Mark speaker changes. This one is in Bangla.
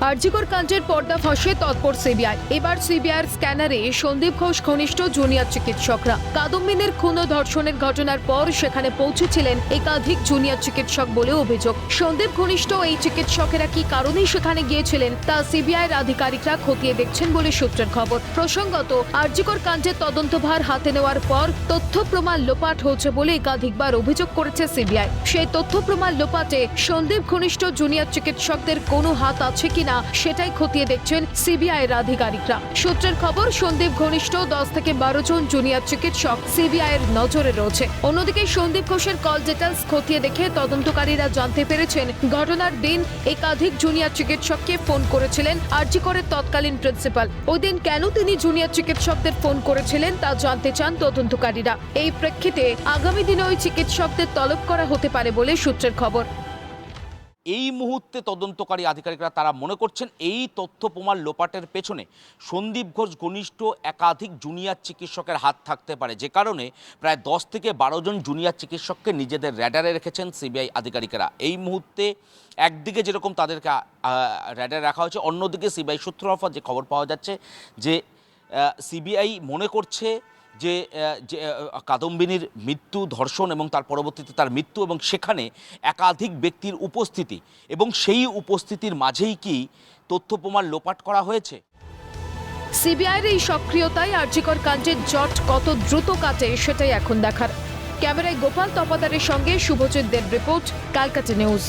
Speaker 1: আরজিকর কাণ্ডের পর্দা ফাঁসে তৎপর সিবিআই। এবার সিবিআইয়ের স্ক্যানারে সন্দীপ ঘোষ ঘনিষ্ঠ জুনিয়র চিকিৎসকরা। কাদম্বিনের খুন ধর্ষণের ঘটনার পর সেখানে পৌঁছেছিলেন একাধিক জুনিয়র চিকিৎসক বলে অভিযোগ। সন্দীপ ঘনিষ্ঠ এই চিকিৎসকেরা কি কারণে সেখানে গিয়েছিলেন তা সিবিআইয়ের আধিকারিকরা খতিয়ে দেখছেন বলে সূত্রের খবর। প্রসঙ্গত, আরজিকর কাণ্ডের তদন্তভার হাতে নেওয়ার পর তথ্য প্রমাণ লোপাট হয়েছে বলে একাধিকবার অভিযোগ করেছে সিবিআই। সেই তথ্য প্রমাণ লোপাটে সন্দীপ ঘনিষ্ঠ জুনিয়র চিকিৎসকদের কোনো হাত আছে কিনা সেটাই খতিয়ে দেখছেন সিবিআই এর আধিকারিকরা। সূত্রের খবর, সন্দীপ ঘনিষ্ঠ দশ থেকে বারো জন জুনিয়র চিকিৎসক সিবিআই এর নজরে রয়েছে। অন্যদিকে সন্দীপ ঘোষের কল ডিটেলস খতিয়ে দেখে তদন্তকারীরা জানতে পেরেছেন, ঘটনার দিন একাধিক জুনিয়র চিকিৎসককে ফোন করেছিলেন আরজি করে তৎকালীন প্রিন্সিপাল। ওই দিন কেন তিনি জুনিয়র চিকিৎসকদের ফোন করেছিলেন তা জানতে চান তদন্তকারীরা। এই প্রেক্ষিতে আগামী দিনে ওই চিকিৎসকদের তলব করা হতে পারে বলে সূত্রের খবর।
Speaker 2: এই মুহূর্তে তদন্তকারী আধিকারিকরা তারা মনে করছেন এই তথ্য প্রমাণ লোপাটের পেছনে সন্দীপ ঘোষ ঘনিষ্ঠ একাধিক জুনিয়র চিকিৎসকের হাত থাকতে পারে। যে কারণে প্রায় দশ থেকে বারো জন জুনিয়র চিকিৎসককে নিজেদের র্যাডারে রেখেছেন সিবিআই আধিকারিকেরা। এই মুহূর্তে একদিকে যেরকম তাদেরকে র্যাডারে রাখা হয়েছে, অন্যদিকে সিবিআই সূত্র যে খবর পাওয়া যাচ্ছে যে সিবিআই মনে করছে যে কাদম্বিনীর মৃত্যু, ধর্ষণ এবং তার পরবর্তীতে তার মৃত্যু এবং সেখানে একাধিক ব্যক্তির উপস্থিতি এবং সেই উপস্থিতির মাঝেই কি তথ্য প্রমাণ লোপাট করা হয়েছে?
Speaker 1: সিবিআইয়ের এই সক্রিয়তায় আর্জিকর কাণ্ডের জট কত দ্রুত কাটে সেটাই এখন দেখার। ক্যামেরায় গোপাল তপাদারের সঙ্গে শুভজিৎ দের রিপোর্ট ক্যালকাটা নিউজ।